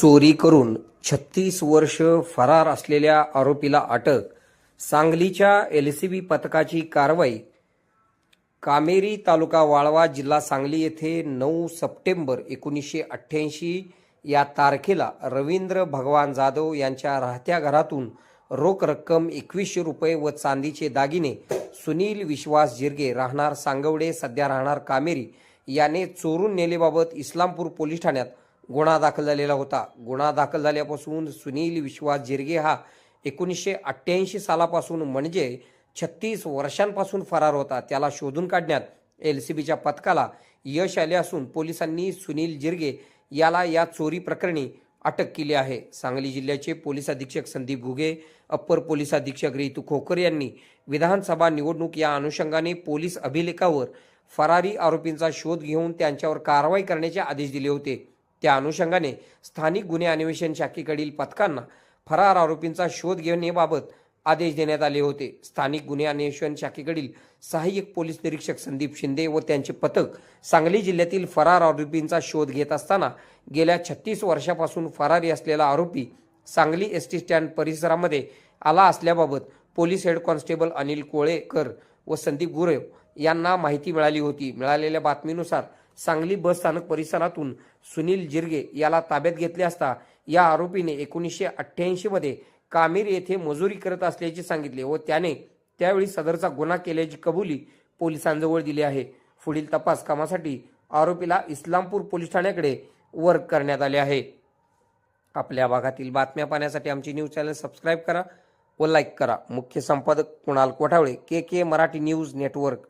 चोरी करून छत्तीस वर्ष फरार असलेल्या आरोपीला अटक. सांगलीच्या एलसीबी पथकाची कारवाई. कामेरी तालुका वाळवा जिल्हा सांगली येथे नऊ सप्टेंबर एकोणीसशे अठ्ठ्याऐंशी या तारखेला रवींद्र भगवान जाधव यांच्या राहत्या घरातून रोख रक्कम एकवीसशे रुपये व चांदीचे दागिने सुनील विश्वास जिरगे राहणार सांगवडे सध्या राहणार कामेरी याने चोरून नेलेबाबत इस्लामपूर पोलीस ठाण्यात गुन्हा दाखल झालेला होता. गुन्हा दाखल झाल्यापासून सुनील विश्वास जिरगे हा एकोणीसशे अठ्ठ्याऐंशी सालापासून म्हणजे छत्तीस वर्षांपासून फरार होता. त्याला शोधून काढण्यात एल सी बीच्या पथकाला यश आले असून पोलिसांनी सुनील जिरगे याला या चोरी प्रकरणी अटक केली आहे. सांगली जिल्ह्याचे पोलीस अधीक्षक संदीप घुगे अप्पर पोलीस अधीक्षक रितू खोकर यांनी विधानसभा निवडणूक या अनुषंगाने पोलीस अभिलेखावर फरारी आरोपींचा शोध घेऊन त्यांच्यावर कारवाई करण्याचे आदेश दिले होते. त्या अनुषंगाने स्थानिक गुन्हे अन्वेषण शाखेकडील पथकांना फरार आरोपींचा शोध घेण्याबाबत आदेश देण्यात आले होते. स्थानिक गुन्हे अन्वेषण शाखेकडील सहाय्यक पोलीस निरीक्षक संदीप शिंदे व त्यांचे पथक सांगली जिल्ह्यातील फरार आरोपींचा शोध घेत असताना गेल्या छत्तीस वर्षापासून फरारी असलेला आरोपी सांगली एस टी स्टँड परिसरामध्ये आला असल्याबाबत police head constable Anil Kolekar व संदीप गुरेव यांना माहिती मिळाली होती. मिळालेल्या बातमीनुसार सांगली बस स्थानक परिसरातून सुनील जिरगे याला ताब्यात घेतले असता या आरोपीने एकोणीसशे अठ्ठ्याऐंशी मध्ये येथे मजुरी करत असल्याचे सांगितले व त्याने त्यावेळी सदरचा गुन्हा केल्याची कबुली पोलिसांजवळ दिली आहे. पुढील तपास कामासाठी आरोपीला इस्लामपूर पोलीस ठाण्याकडे वर्क करण्यात आले आहे. आपल्या भागातील बातम्या पाहण्यासाठी आमची न्यूज चॅनल सबस्क्राईब करा व लाईक करा. मुख्य संपादक Kunal Kothawale K K Marathi news network.